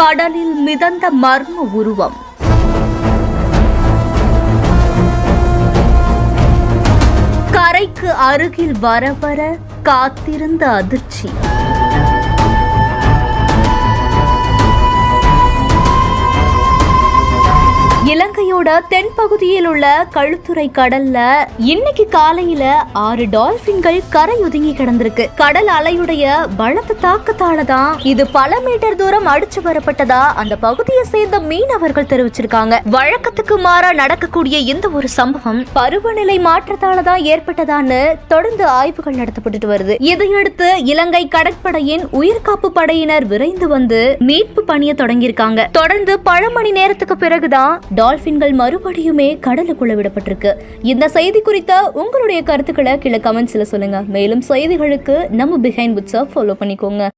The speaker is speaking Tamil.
கடலில் மிதந்த மர்ம உருவம். கரைக்கு அருகில் வர வர காத்திருந்த அதிர்ச்சி. இலங்கையோட தென்பகுதியில் உள்ள கழுத்துறை கடல்ல இன்னைக்கு காலையில ஆறு டால்பின்கள் கரை ஒதுங்கி கிடந்திருக்கு. கடல் அலையுடைய பலத்த தாக்கத்தால தான் இது பல மீட்டர் தூரம் அடிச்சு வரப்பட்டதா அந்த பகுதியை சேர்ந்த மீனவர்கள் தெரிவிச்சிருக்காங்க. வழக்கத்துக்கு மாறா நடக்கக்கூடிய இந்த ஒரு சம்பவம் பருவநிலை மாற்றத்தால தான் ஏற்பட்டதான்னு தொடர்ந்து ஆய்வுகள் நடத்தப்பட்டுட்டு வருது. இதையடுத்து இலங்கை கடற்படையின் உயிர்காப்பு படையினர் விரைந்து வந்து மீட்பு பணியை தொடங்கியிருக்காங்க. தொடர்ந்து பல மணி நேரத்துக்கு பிறகுதான் டால்பின்கள் மறுபடியுமே கடலுக்குள்ள விடப்பட்டிருக்கு. இந்த செய்தி குறித்த உங்களுடைய கருத்துக்களை கீழே கமெண்ட்ஸ்ல சொல்லுங்க. மேலும் செய்திகளுக்கு நம்ம பிஹைண்ட் புட்ஸை ஃபாலோ பண்ணிக்கோங்க.